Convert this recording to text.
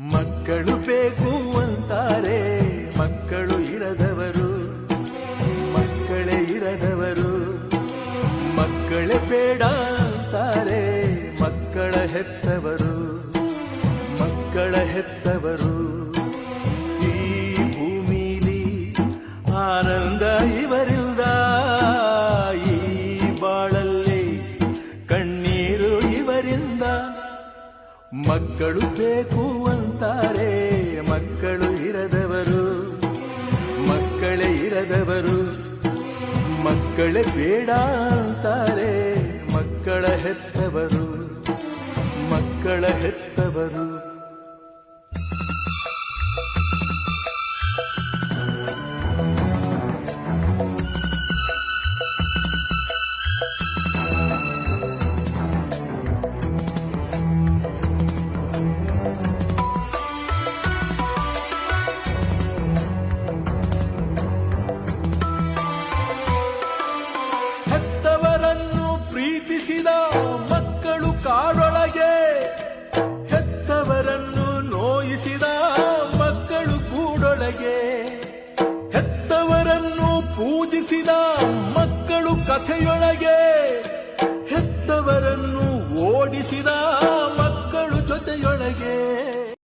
ಮಕ್ಕಳು ಬೇಕು ಅಂತಾರೆ ಮಕ್ಕಳು ಇರದವರು, ಮಕ್ಕಳೇ ಇರದವರು, ಮಕ್ಕಳೇ ಬೇಡ ಅಂತಾರೆ, ಮಕ್ಕಳ ಹೆತ್ತವರು ಮಕ್ಕಳ ಹೆತ್ತವರು. ಈ ಭೂಮಿಲಿ ಆನಂದ ಮಕ್ಕಳು ಬೇಕು ಅಂತಾರೆ ಮಕ್ಕಳು ಇರದವರು ಮಕ್ಕಳೇ ಇರದವರು. ಮಕ್ಕಳೇ ಬೇಡ ಅಂತಾರೆ ಮಕ್ಕಳ ಹೆತ್ತವರು ಮಕ್ಕಳ ಹೆತ್ತವರು. ಪೂಜಿಸಿದ ಮಕ್ಕಳು ಕಥೆಯೊಳಗೆ ಹೆತ್ತವರನ್ನು ಓಡಿಸಿದ